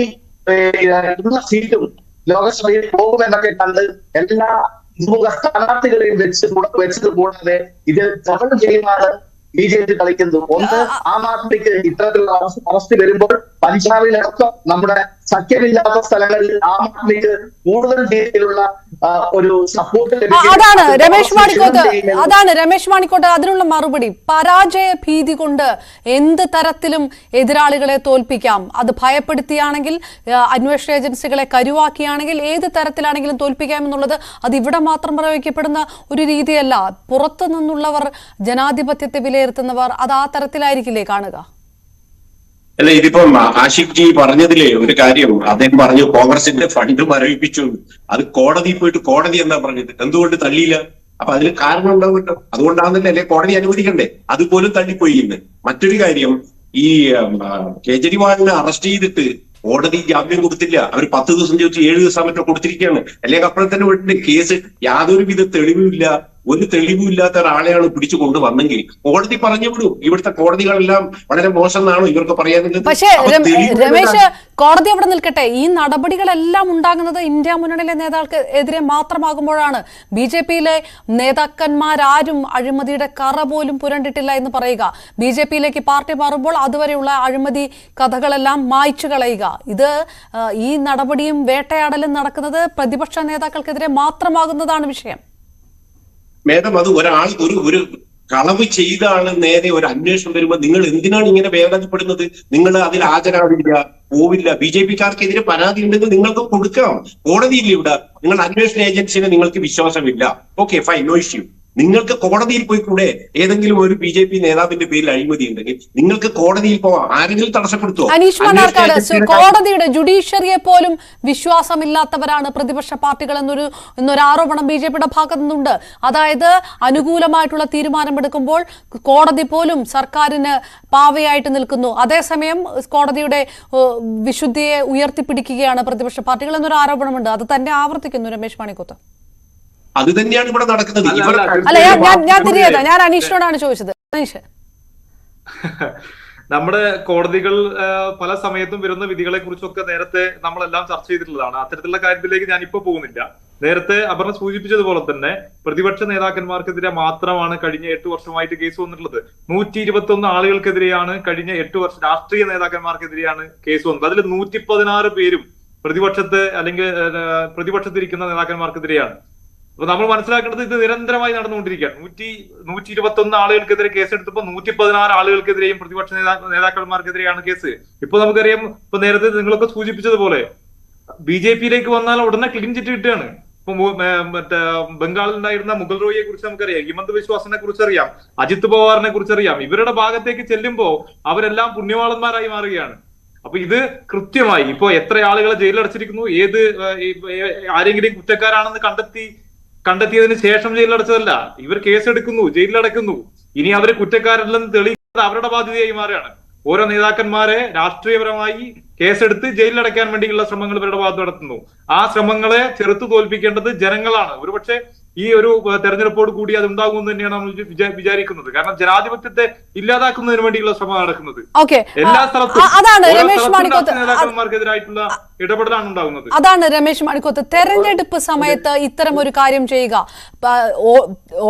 സീറ്റും ലോകസഭയിൽ പോകുമെന്നൊക്കെ കണ്ട് എല്ലാ ദ്വിമുഖ സ്ഥാനാർത്ഥികളെയും വെച്ച് വെച്ചത് കൂടാതെ ഇത് ഡബിൾ ഗെയിമാണ് ബി ജെ പി കളിക്കുന്നത് ഒന്ന് ആം ആദ്മിക്ക് ഇത്തരത്തിലുള്ള അറസ്റ്റ് വരുമ്പോൾ പഞ്ചാബിലടക്കം നമ്മുടെ സഖ്യമില്ലാത്ത സ്ഥലങ്ങളിൽ ആം ആദ്മിക്ക് കൂടുതൽ രീതിയിലുള്ള ഒരു സപ്പോർട്ട് അതാണ്. രമേശ് മാണിക്കോട്ട് അതാണ്. രമേശ് മാണിക്കോട്ട് അതിനുള്ള മറുപടി. പരാജയ ഭീതി കൊണ്ട് എന്ത് തരത്തിലും എതിരാളികളെ തോൽപ്പിക്കാം. അത് ഭയപ്പെടുത്തിയാണെങ്കിൽ അന്വേഷണ ഏജൻസികളെ കരുവാക്കിയാണെങ്കിൽ ഏത് തരത്തിലാണെങ്കിലും തോൽപ്പിക്കാം എന്നുള്ളത് അത് ഇവിടെ മാത്രം പ്രയോഗിക്കപ്പെടുന്ന ഒരു രീതിയല്ല. പുറത്തു നിന്നുള്ളവർ ജനാധിപത്യത്തെ വിലയിരുത്തുന്നവർ അത് ആ തരത്തിലായിരിക്കില്ലേ കാണുക? അല്ല ഇതിപ്പം ആഷിഖ് ജി പറഞ്ഞതിലെ ഒരു കാര്യം. അദ്ദേഹം പറഞ്ഞു കോൺഗ്രസിന്റെ ഫണ്ട് മരവിപ്പിച്ചു. അത് കോടതി പോയിട്ട് കോടതി എന്താ പറഞ്ഞത്. എന്തുകൊണ്ട് തള്ളിയില്ല? അപ്പൊ അതിന് കാരണം ഉണ്ടാവുമല്ലോ അതുകൊണ്ടാണെന്നല്ലേ അല്ലെ കോടതി അനുവദിക്കണ്ടേ? അതുപോലും തള്ളിപ്പോയി ഇന്ന്. മറ്റൊരു കാര്യം ഈ കേജ്രിവാളിനെ അറസ്റ്റ് ചെയ്തിട്ട് കോടതി ജാമ്യം കൊടുത്തില്ല. അവർ പത്ത് ദിവസം ചോദിച്ചു ഏഴ് ദിവസം മറ്റോ കൊടുത്തിരിക്കുകയാണ്. അല്ലെങ്കിൽ അപ്പോഴെ തന്നെ വിട്ടിട്ട് കേസ് യാതൊരുവിധ തെളിവുമില്ല. ഒരു തെളിവുമില്ലാത്ത ഒരാളെയാണ് പിടിച്ചു കൊണ്ടുവന്നെങ്കിൽ കോടതി പറഞ്ഞു വിടും. ഇവിടുത്തെ കോടതികളെല്ലാം വളരെ മോശം എന്നാണോ ഇവർക്ക് പറയാനുള്ളത്? പക്ഷേ രമേശ് കോടതി അവിടെ നിൽക്കട്ടെ. ഈ നടപടികളെല്ലാം ഉണ്ടാകുന്നത് ഇന്ത്യ മുന്നണിയിലെ നേതാക്കൾക്ക് എതിരെ മാത്രമാകുമ്പോഴാണ്. ബി ജെ പിയിലെ നേതാക്കന്മാരാരും അഴിമതിയുടെ കറ പോലും പുരണ്ടിട്ടില്ല എന്ന് പറയുക. ബി ജെ പിയിലേക്ക് പാർട്ടി മാറുമ്പോൾ അതുവരെയുള്ള അഴിമതി കഥകളെല്ലാം മായ്ച്ചു കളയുക. ഇത് ഈ നടപടിയും വേട്ടയാടലും നടക്കുന്നത് പ്രതിപക്ഷ നേതാക്കൾക്കെതിരെ മാത്രമാകുന്നതാണ് വിഷയം. മേഡം അത് ഒരാൾ ഒരു ഒരു കളവ് ചെയ്താണ് നേരെ ഒരു അന്വേഷണം വരുമ്പോൾ നിങ്ങൾ എന്തിനാണ് ഇങ്ങനെ വേദനപ്പെടുന്നത്? നിങ്ങൾ അതിൽ ഹാജരാവില്ല പോവില്ല. ബി ജെ പിക്കാർക്കെതിരെ പരാതി ഉണ്ടെങ്കിൽ നിങ്ങൾക്ക് കൊടുക്കാം. കോടതിയില്ല ഇവിടെ. നിങ്ങൾ അന്വേഷണ ഏജൻസിനെ നിങ്ങൾക്ക് വിശ്വാസമില്ല. ഓക്കെ ഫൈൻ നോ ഇഷ്യൂ നിങ്ങൾക്ക് കോടതിയിൽ പോയി കൂടെ ഏതെങ്കിലും ഒരു ബി ജെ പി നേതാവിന്റെ പേരിൽ അഴിമതി ഉണ്ടെങ്കിൽ നിങ്ങൾക്ക് കോടതിയിൽ പോവാം. ആരെങ്കിലും തടസ്സപ്പെടുത്തുക അനീഷ് മണ്ണാർക്കാട് കോടതിയുടെ ജുഡീഷ്യറിയെ പോലും വിശ്വാസമില്ലാത്തവരാണ് പ്രതിപക്ഷ പാർട്ടികൾ എന്നൊരു എന്നൊരു ആരോപണം ബി ജെ പിയുടെ ഭാഗത്തു നിന്നുണ്ട്. അതായത് അനുകൂലമായിട്ടുള്ള തീരുമാനമെടുക്കുമ്പോൾ കോടതി പോലും സർക്കാരിന് പാവയായിട്ട് നിൽക്കുന്നു. അതേസമയം കോടതിയുടെ വിശുദ്ധിയെ ഉയർത്തിപ്പിടിക്കുകയാണ് പ്രതിപക്ഷ പാർട്ടികൾ എന്നൊരു ആരോപണമുണ്ട്. അത് തന്നെ ആവർത്തിക്കുന്നു രമേശ് മാണിക്കുത്ത്. അത് തന്നെയാണ് ഇവിടെ നടക്കുന്നത്. അല്ല, ഞാൻ ഞാൻ ഞാൻ നമ്മുടെ- തിരികെ ഞാൻ അനീഷിനോടാണ് ചോദിച്ചത്. അനീഷ്. നമ്മുടെ കോടതികൾ പല സമയത്തും വരുന്ന വിധികളെ കുറിച്ചൊക്കെ നേരത്തെ നമ്മളെല്ലാം ചർച്ച ചെയ്തിട്ടുള്ളതാണ്. അത്തരത്തിലുള്ള കാര്യത്തിലേക്ക് ഞാൻ ഇപ്പൊ പോകുന്നില്ല. നേരത്തെ അപർണ സൂചിപ്പിച്ചതുപോലെ തന്നെ പ്രതിപക്ഷ നേതാക്കന്മാർക്കെതിരെ മാത്രമാണ് കഴിഞ്ഞ എട്ട് വർഷമായിട്ട് കേസ് വന്നിട്ടുള്ളത്. നൂറ്റി ഇരുപത്തി ഒന്ന് ആളുകൾക്കെതിരെയാണ് കഴിഞ്ഞ എട്ട് വർഷം രാഷ്ട്രീയ നേതാക്കന്മാർക്കെതിരെയാണ് കേസ് വന്നത്. അതിൽ നൂറ്റി പതിനാറ് പേരും പ്രതിപക്ഷത്തെ അല്ലെങ്കിൽ പ്രതിപക്ഷത്തിരിക്കുന്ന നേതാക്കന്മാർക്കെതിരെയാണ്. അപ്പൊ നമ്മൾ മനസ്സിലാക്കേണ്ടത് ഇത് നിരന്തരമായി നടന്നുകൊണ്ടിരിക്കുകയാണ്. നൂറ്റി നൂറ്റി ഇരുപത്തി ഒന്ന് ആളുകൾക്കെതിരെ കേസെടുത്തപ്പോൾ നൂറ്റി പതിനാറ് ആളുകൾക്കെതിരെയും പ്രതിപക്ഷ നേതാ നേതാക്കന്മാർക്കെതിരെയാണ് കേസ്. ഇപ്പൊ നമുക്കറിയാം ഇപ്പൊ നേരത്തെ നിങ്ങളൊക്കെ സൂചിപ്പിച്ചതുപോലെ ബി ജെ പിയിലേക്ക് വന്നാൽ ഉടനെ ക്ലീൻ ചിറ്റ് കിട്ടുകയാണ്. ഇപ്പൊ മറ്റേ ബംഗാളിൽ ഉണ്ടായിരുന്ന മുഗൾ റോയിയെ കുറിച്ച് നമുക്കറിയാം ഹിമന്ത് വിശ്വാസിനെ കുറിച്ച് അറിയാം അജിത് പവാറിനെ കുറിച്ച് അറിയാം ഇവരുടെ ഭാഗത്തേക്ക് ചെല്ലുമ്പോൾ അവരെല്ലാം പുണ്യവാളന്മാരായി മാറുകയാണ്. അപ്പൊ ഇത് കൃത്യമായി ഇപ്പൊ എത്ര ആളുകളെ ജയിലിലടച്ചിരിക്കുന്നു ഏത് ഏഹ്, ഈ, ഏഹ്, ആരെങ്കിലും കുറ്റക്കാരാണെന്ന് കണ്ടെത്തി കണ്ടെത്തിയതിന് ശേഷം ജയിലിലടച്ചതല്ല. ഇവർ കേസെടുക്കുന്നു ജയിലിലടക്കുന്നു ഇനി അവർ കുറ്റക്കാരല്ലെന്ന് തെളിയിക്കുന്നത് അവരുടെ ബാധ്യതയായി മാറുകയാണ്. ഓരോ നേതാക്കന്മാരെ രാഷ്ട്രീയപരമായി കേസെടുത്ത് ജയിലിലടയ്ക്കാൻ വേണ്ടിയുള്ള ശ്രമങ്ങൾ ഇവരുടെ ഭാഗത്ത് നടത്തുന്നു. ആ ശ്രമങ്ങളെ ചെറുത്തു തോൽപ്പിക്കേണ്ടത് ജനങ്ങളാണ്. ഒരുപക്ഷെ ഈ ഒരു തെരഞ്ഞെടുപ്പോട് കൂടി അത് ഉണ്ടാകുമെന്ന് തന്നെയാണ് നമ്മൾ വിചാരിക്കുന്നത്. കാരണം ജനാധിപത്യത്തെ ഇല്ലാതാക്കുന്നതിന് വേണ്ടിയുള്ള ശ്രമം നടക്കുന്നത്. എല്ലാ സ്ഥലത്തും നേതാക്കന്മാർക്കെതിരായിട്ടുള്ള ഇടപെടലാണ് ഉണ്ടാകുന്നത്. അതാണ് രമേശ് മണിക്കോത്ത്. തെരഞ്ഞെടുപ്പ് സമയത്ത് ഇത്തരം ഒരു കാര്യം ചെയ്യുക.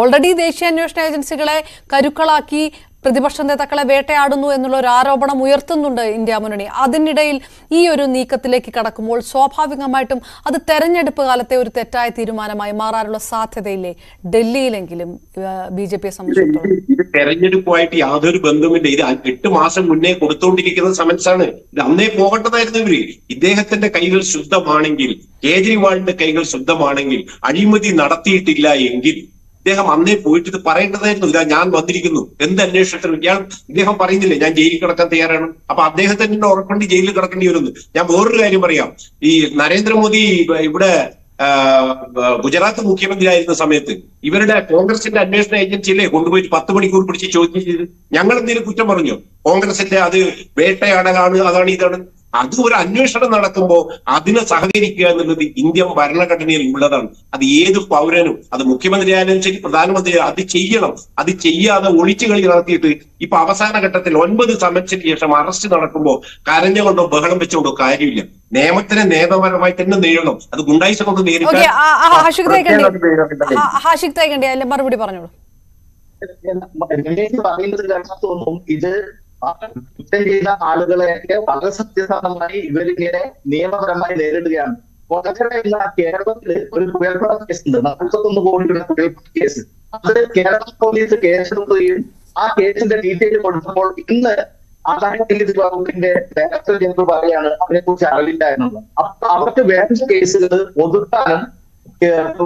ഓൾറെഡി ദേശീയ അന്വേഷണ ഏജൻസികളെ കരുക്കളാക്കി പ്രതിപക്ഷ നേതാക്കളെ വേട്ടയാടുന്നു എന്നുള്ള ഒരു ആരോപണം ഉയർത്തുന്നുണ്ട് ഇന്ത്യ മുന്നണി. അതിനിടയിൽ ഈ ഒരു നീക്കത്തിലേക്ക് കടക്കുമ്പോൾ സ്വാഭാവികമായിട്ടും അത് തെരഞ്ഞെടുപ്പ് കാലത്തെ ഒരു തെറ്റായ തീരുമാനമായി മാറാനുള്ള സാധ്യതയില്ലേ? ഡൽഹിയിലെങ്കിലും ബി ജെ പിയെ ഇത് തെരഞ്ഞെടുപ്പുമായിട്ട് യാതൊരു ബന്ധവുമില്ല. ഇത് എട്ട് മാസം മുന്നേ കൊടുത്തുകൊണ്ടിരിക്കുന്ന സമൻസ് ആണ് ഇത് അന്നേ പോകേണ്ടതായിരുന്നു ഇവർ. ഇദ്ദേഹത്തിന്റെ കൈകൾ ശുദ്ധമാണെങ്കിൽ കേജ്രിവാളിന്റെ കൈകൾ ശുദ്ധമാണെങ്കിൽ അഴിമതി നടത്തിയിട്ടില്ല എങ്കിൽ ഇദ്ദേഹം അന്നേ പോയിട്ട് ഇത് പറയേണ്ടതായിരുന്നു. ഇതാ ഞാൻ വന്നിരിക്കുന്നു. എന്ത് അന്വേഷണത്തിനും ഞാൻ ഇദ്ദേഹം പറയുന്നില്ലേ ഞാൻ ജയിലിൽ കിടക്കാൻ തയ്യാറാണ്. അപ്പൊ തന്നെ ഉറപ്പുണ്ട് ജയിലിൽ കിടക്കേണ്ടി വരുന്നു ഞാൻ വേറൊരു കാര്യം പറയാം. ഈ നരേന്ദ്രമോദി ഇവിടെ ഗുജറാത്ത് മുഖ്യമന്ത്രി ആയിരുന്ന സമയത്ത് ഇവരുടെ കോൺഗ്രസിന്റെ അന്വേഷണ ഏജൻസിയിലെ കൊണ്ടുപോയിട്ട് പത്ത് മണിക്കൂർ പിടിച്ച് ചോദ്യം ചെയ്ത് ഞങ്ങൾ എന്തെങ്കിലും കുറ്റം പറഞ്ഞു? കോൺഗ്രസിന്റെ അത് വേട്ടയാടലാണ് അതാണ് ഇതാണ്. അത് ഒരു അന്വേഷണം നടക്കുമ്പോൾ അതിനെ സഹകരിക്കുക എന്നുള്ളത് ഇന്ത്യൻ ഭരണഘടനയിൽ ഉള്ളതാണ്. അത് ഏത് പൗരനും അത് മുഖ്യമന്ത്രി ആയാലും ശരി പ്രധാനമന്ത്രി അത് ചെയ്യണം. അത് ചെയ്യാതെ ഒളിച്ചു കളി നടത്തിയിട്ട് ഇപ്പൊ അവസാന ഘട്ടത്തിൽ ഒൻപത് സമയത്തിന് ശേഷം അറസ്റ്റ് നടക്കുമ്പോൾ കരഞ്ഞുകൊണ്ടോ ബഹളം വെച്ചുകൊണ്ടോ കാര്യമില്ല. നിയമത്തിനെ നിയമപരമായി തന്നെ നേരിടണം. അത് ഗുണ്ടായിസം കൊണ്ട് അല്ലെ മറുപടി പറഞ്ഞോളൂ. പറയുന്നത് കേൾക്കാത്തൊന്നും ഇത് കുറ്റം ചെയ്ത ആളുകളെയൊക്കെ വളരെ സത്യസന്ധമായി ഇവരിങ്ങനെ നിയമപരമായി നേരിടുകയാണ്. ഇന്ന് കേരളത്തിൽ ഒരു കേസ് കേസുണ്ട്. നാൽപ്പത്തൊന്ന് കോടി രൂപ കേസ്. അത് കേരള പോലീസ് കേസെടുക്കുകയും ആ കേസിന്റെ ഡീറ്റെയിൽ കൊടുത്തപ്പോൾ ഇന്ന് ആദായ നികുതി വകുപ്പിന്റെ ഡയറക്ടർ ജനറൽ പറയാണ് അതിനെ കുറിച്ച് അറിവില്ല എന്നുള്ളത്. അപ്പൊ അവർക്ക് വേണ്ട കേസുകൾ ഒതുക്കാനും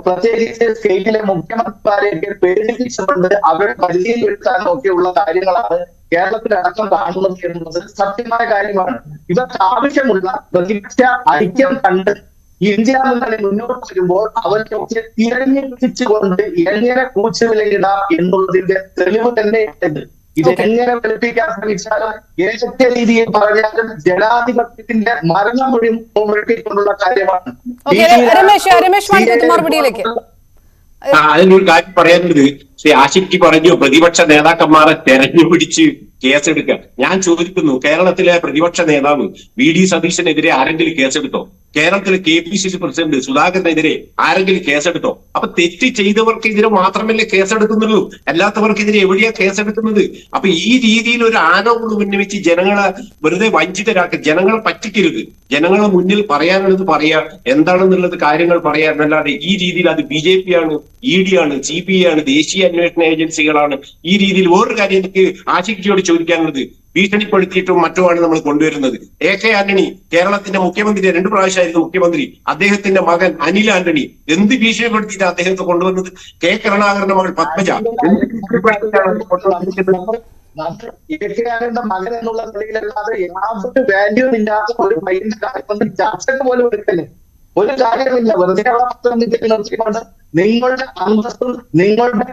പ്രത്യേകിച്ച് സ്റ്റേറ്റിലെ മുഖ്യമന്ത്രിമാരെയൊക്കെ പേടിപ്പിച്ചുകൊണ്ട് അവരുടെ പരിധിയിൽ എടുക്കാനും ഒക്കെയുള്ള കാര്യങ്ങളാണ് കേരളത്തിലടക്കം കാണുന്നത് എന്നത് സത്യമായ കാര്യമാണ്. ഇവർക്ക് ആവശ്യമുള്ള പ്രതിപക്ഷ ഐക്യം കണ്ട് ഇന്ത്യ മുന്നണി മുന്നോട്ട് വരുമ്പോൾ അവർക്കൊക്കെ തിരഞ്ഞു പിടിച്ചുകൊണ്ട് എങ്ങനെ കൂച്ചുവിലയിടാം എന്നുള്ളതിന്റെ തെളിവ് തന്നെ ഇത് എങ്ങനെ വെളുപ്പിക്കാൻ ശ്രമിച്ചാലും ഏതൊക്കെ രീതിയിൽ പറഞ്ഞാലും ജനാധിപത്യത്തിന്റെ മരണമൊഴി മുഴക്കിക്കൊണ്ടുള്ള കാര്യമാണ്. രമേശ് രമേശ് മറുപടിയിലേക്ക്. അതിനൊരു കാര്യം പറയാനുള്ളത്. ശ്രീ ആശിക്ക് പറഞ്ഞു പ്രതിപക്ഷ നേതാക്കന്മാരെ തെരഞ്ഞു പിടിച്ച് കേസെടുക്കുക. ഞാൻ ചോദിക്കുന്നു കേരളത്തിലെ പ്രതിപക്ഷ നേതാവ് വി ഡി സതീശനെതിരെ ആരെങ്കിലും കേസെടുത്തോ? കേരളത്തിലെ K P C C president സുധാകരനെതിരെ ആരെങ്കിലും കേസെടുത്തോ? അപ്പൊ തെറ്റ് ചെയ്തവർക്കെതിരെ മാത്രമല്ലേ കേസെടുക്കുന്നുള്ളൂ. അല്ലാത്തവർക്കെതിരെ എവിടെയാ കേസെടുക്കുന്നത്? അപ്പൊ ഈ രീതിയിൽ ഒരു ആരോപണം ഉന്നയിച്ച് ജനങ്ങളെ വെറുതെ വഞ്ചിതരാക്കുക ജനങ്ങളെ പറ്റിക്കരുത്. ജനങ്ങളെ മുന്നിൽ പറയാനുള്ളത് പറയാ എന്താണെന്നുള്ളത് കാര്യങ്ങൾ പറയാ എന്നല്ലാതെ ഈ രീതിയിൽ അത് ബി ജെ പി ആണ് ഇ ഡി ആണ് സി പി ഐ ആണ് ദേശീയ അന്വേഷണ ഏജൻസികളാണ് ഈ രീതിയിൽ വേറൊരു കാര്യം എനിക്ക് ആശിക്കയോട് ചോദിക്കാനുള്ളത്. ഭീഷണിപ്പെടുത്തിയിട്ടും മറ്റുമാണ് നമ്മൾ കൊണ്ടുവരുന്നത്. എ കെ ആന്റണി കേരളത്തിന്റെ മുഖ്യമന്ത്രി രണ്ടു പ്രാവശ്യമായിരുന്നു മുഖ്യമന്ത്രി. അദ്ദേഹത്തിന്റെ മകൻ അനിൽ ആന്റണി. എന്ത് ഭീഷണിപ്പെടുത്തിയിട്ട് അദ്ദേഹത്തെ കൊണ്ടുവന്നത്? കെ കരുണാകരന്റെ മകൾ പത്മജ. മകൻ എന്നുള്ള നിലയിലല്ലാതെ യാതൊരു വാല്യൂ ഇല്ലാത്ത ഒരു മൈൻഡ് കാര്യം ചർച്ചയ്ക്ക് പോലും എടുക്കല്ലേ? ഒരു കാര്യമില്ല. വെറുതെ നിർത്തിക്കൊണ്ട് നിങ്ങളുടെ അന്തസ്സും നിങ്ങളുടെ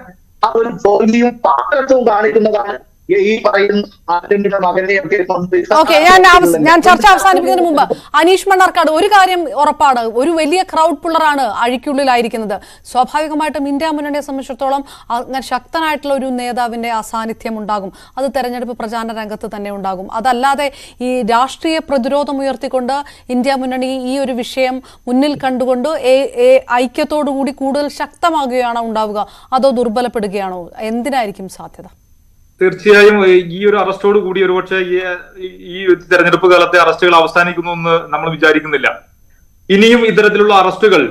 ആ ഒരു തോൽവിയും പാട്ടത്തും കാണിക്കുന്നതാണ് ഈ- ഈ പറയുന്ന ആന്റണിയുടെ മകനെയൊക്കെ കൊണ്ട് ഓക്കെ ഞാൻ ഞാൻ ചർച്ച അവസാനിപ്പിക്കുന്നതിന് മുമ്പ് അനീഷ് മണ്ണാർക്കാട് ഒരു കാര്യം ഉറപ്പാണ്. ഒരു വലിയ ക്രൗഡ് പുള്ളറാണ് അഴിക്കുള്ളിലായിരിക്കുന്നത്. സ്വാഭാവികമായിട്ടും ഇന്ത്യ മുന്നണിയെ സംബന്ധിച്ചിടത്തോളം അങ്ങനെ ശക്തനായിട്ടുള്ള ഒരു നേതാവിന്റെ അസാന്നിധ്യം ഉണ്ടാകും. അത് തെരഞ്ഞെടുപ്പ് പ്രചാരണ രംഗത്ത് തന്നെ ഉണ്ടാകും. അതല്ലാതെ ഈ രാഷ്ട്രീയ പ്രതിരോധം ഉയർത്തിക്കൊണ്ട് ഇന്ത്യ മുന്നണി ഈ ഒരു വിഷയം മുന്നിൽ കണ്ടുകൊണ്ട് ഐക്യത്തോടുകൂടി കൂടുതൽ ശക്തമാകുകയാണോ ഉണ്ടാവുക? അതോ ദുർബലപ്പെടുകയാണോ? എന്തിനായിരിക്കും സാധ്യത? തീർച്ചയായും ഈ ഒരു അറസ്റ്റോട് കൂടി ഒരുപക്ഷെ ഈ തെരഞ്ഞെടുപ്പ് കാലത്തെ അറസ്റ്റുകൾ അവസാനിക്കുന്നു എന്ന് നമ്മൾ വിചാരിക്കുന്നില്ല. ഇനിയും ഇത്തരത്തിലുള്ള അറസ്റ്റുകൾ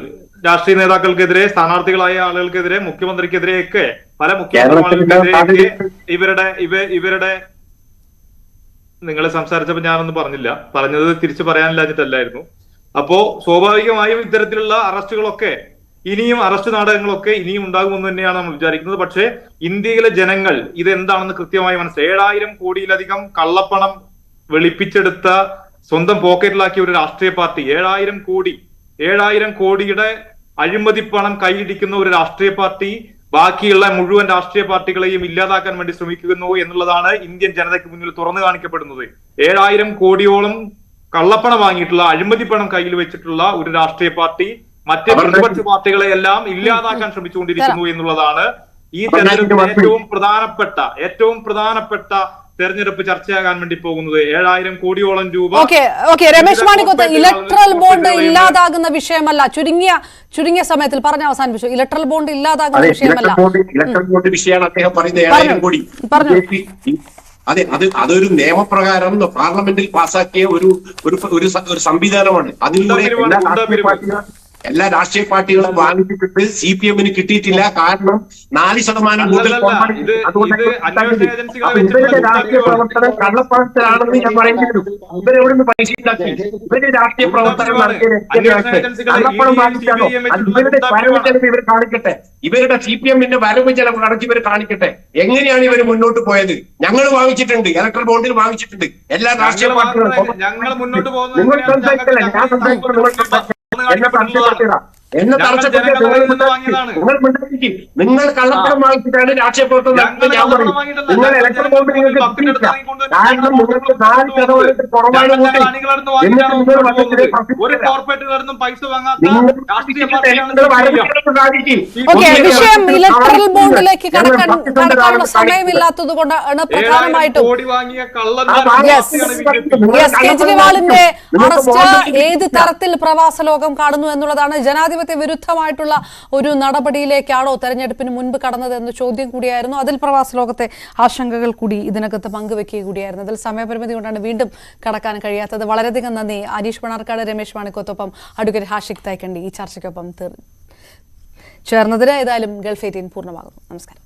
രാഷ്ട്രീയ നേതാക്കൾക്കെതിരെ സ്ഥാനാർത്ഥികളായ ആളുകൾക്കെതിരെ മുഖ്യമന്ത്രിക്കെതിരെയൊക്കെ പല മുഖ്യമന്ത്രിമാർക്കെതിരെയൊക്കെ ഇവരുടെ ഇവ ഇവരുടെ നിങ്ങൾ സംസാരിച്ചപ്പോൾ ഞാനൊന്നും പറഞ്ഞില്ല. പറഞ്ഞത് തിരിച്ചു പറയാനില്ലാഞ്ഞിട്ടല്ലായിരുന്നു. അപ്പോ സ്വാഭാവികമായും ഇത്തരത്തിലുള്ള അറസ്റ്റുകളൊക്കെ ഇനിയും അറസ്റ്റ് നാടകങ്ങളൊക്കെ ഇനിയും ഉണ്ടാകുമെന്ന് തന്നെയാണ് നമ്മൾ വിചാരിക്കുന്നത്. പക്ഷേ ഇന്ത്യയിലെ ജനങ്ങൾ ഇതെന്താണെന്ന് കൃത്യമായി മനസ്സിലായി. ഏഴായിരം കോടിയിലധികം കള്ളപ്പണം വെളുപ്പിച്ചെടുത്ത സ്വന്തം പോക്കറ്റിലാക്കിയ ഒരു രാഷ്ട്രീയ പാർട്ടി ഏഴായിരം കോടി ഏഴായിരം കോടിയുടെ അഴിമതി പണം കൈയിടിക്കുന്ന ഒരു രാഷ്ട്രീയ പാർട്ടി ബാക്കിയുള്ള മുഴുവൻ രാഷ്ട്രീയ പാർട്ടികളെയും ഇല്ലാതാക്കാൻ വേണ്ടി ശ്രമിക്കുന്നു എന്നുള്ളതാണ് ഇന്ത്യൻ ജനതയ്ക്ക് മുന്നിൽ തുറന്നു കാണിക്കപ്പെടുന്നത്. ഏഴായിരം കോടിയോളം കള്ളപ്പണം വാങ്ങിയിട്ടുള്ള അഴിമതി പണം കയ്യിൽ വെച്ചിട്ടുള്ള ഒരു രാഷ്ട്രീയ പാർട്ടി മറ്റ് പ്രതിപക്ഷ പാർട്ടികളെ എല്ലാം ഇല്ലാതാക്കാൻ ശ്രമിച്ചുകൊണ്ടിരിക്കുന്നു എന്നുള്ളതാണ് ഈ തെരഞ്ഞെടുപ്പ് തെരഞ്ഞെടുപ്പിൽ ഏറ്റവും പ്രധാനപ്പെട്ട ഏറ്റവും പ്രധാനപ്പെട്ട തെരഞ്ഞെടുപ്പ് ചർച്ചയാകാൻ വേണ്ടി പോകുന്നത് ഏഴായിരം കോടിയോളം രൂപ okay okay Ramesh Manikkoth electoral bond ഇല്ലാതാകുന്ന വിഷയമല്ല ചുരുങ്ങിയ ചുരുങ്ങിയ സമയത്തിൽ പറഞ്ഞ അവസാനിപ്പിച്ചു? ഇലക്ട്രൽ ബോണ്ട് ഇല്ലാതാകുന്ന വിഷയമല്ല. ഇലക്ട്രൽ ബോണ്ട് വിഷയമാണ് അദ്ദേഹം പറയുന്നത് ഏഴായിരം കോടി. പറഞ്ഞു. അതെ അത് അതൊരു നിയമപ്രകാരം പാർലമെന്റിൽ പാസാക്കിയ ഒരു ഒരു ഒരു ഒരു സംവിധാനമാണ്. അതിലൂടെ ഗുണ്ടാപിരിവാണ്, എല്ലാ രാഷ്ട്രീയ പാർട്ടികളും എല്ലാ രാഷ്ട്രീയ പാർട്ടികളും വാങ്ങിച്ചിട്ട് സി പി എമ്മിന് കിട്ടിയിട്ടില്ല. കാരണം നാല് ശതമാനം കൂടുതൽ ഇവരുടെ രാഷ്ട്രീയ പ്രവർത്തനം കള്ളപ്പണത്തിലാണെന്ന് ഞാൻ പറയുന്നത് നിന്ന് പൈസ ഉണ്ടാക്കി ഇവരുടെ രാഷ്ട്രീയ പ്രവർത്തനം നടത്തിയ കള്ളപ്പണം വാങ്ങിച്ചാണോ അത് ഇവരുടെ വരവ് ചെലവ് ഇവർ കാണിക്കട്ടെ. ഇവരുടെ സി പി എമ്മിന്റെ വരവ് ചെലവ് അടച്ച് ഇവർ കാണിക്കട്ടെ. എങ്ങനെയാണ് ഇവർ മുന്നോട്ട് പോയത്? ഞങ്ങൾ വാങ്ങിച്ചിട്ടുണ്ട്. ഇലക്ട്രൽ ബോണ്ടിൽ വാങ്ങിച്ചിട്ടുണ്ട്. എല്ലാ രാഷ്ട്രീയ പാർട്ടികളും നിങ്ങൾ സംസാരിക്കല്ലേ? ഞാൻ സംസാരിക്കുന്നത് നിങ്ങൾ. എന്നെ കാണിക്കപ്പെടുന്നതാണ്. എന്നെ ജനങ്ങളുടെ നിങ്ങൾ നിങ്ങൾ കള്ളപ്പണം വാങ്ങിച്ചിട്ടാണ് രാഷ്ട്രീയ പ്രവർത്തനം ഞാൻ പറയും നിങ്ങൾ ഇലക്ഷൻ ബോർഡ് നിങ്ങൾക്ക് കിട്ടിയില്ല കാരണം നിങ്ങൾക്ക് നാല് ശതമാനത്തിൽ കുറവാണ് എന്നിട്ട് നിങ്ങൾ വിഷയം ഇലക്ട്രൽ കടക്കാനുള്ള സമയമില്ലാത്തത് കൊണ്ടാണ് പ്രധാനമായിട്ടും. കേജ്രിവാളിന്റെ അറസ്റ്റ് ഏത് തരത്തിൽ പ്രവാസ ലോകം കാണുന്നു എന്നുള്ളതാണ് ജനാധിപത്യ വിരുദ്ധമായിട്ടുള്ള ഒരു നടപടിയിലേക്കാണോ തെരഞ്ഞെടുപ്പിന് മുൻപ് കടന്നത് എന്ന ചോദ്യം കൂടിയായിരുന്നു. അതിൽ പ്രവാസ ലോകത്തെ ആശങ്കകൾ കൂടി ഇതിനകത്ത് പങ്കുവെക്കുക കൂടിയായിരുന്നു. അതിൽ സമയപരിമിതി കൊണ്ടാണ് വീണ്ടും കടക്കാൻ കഴിയാത്തത്. വളരെയധികം നന്ദി. അനീഷ് മണർക്കാട് രമേശ് മാണിക്കോത്തൊപ്പം അഡ്വക്കേറ്റ് ഹാഷിക് തൈക്കണ്ടി ഈ ചർച്ചയ്ക്കൊപ്പം ചേർന്നതിന് ഏതായാലും ഗൾഫ് എയ്റ്റീൻ പൂർണമാകുന്നു. നമസ്കാരം.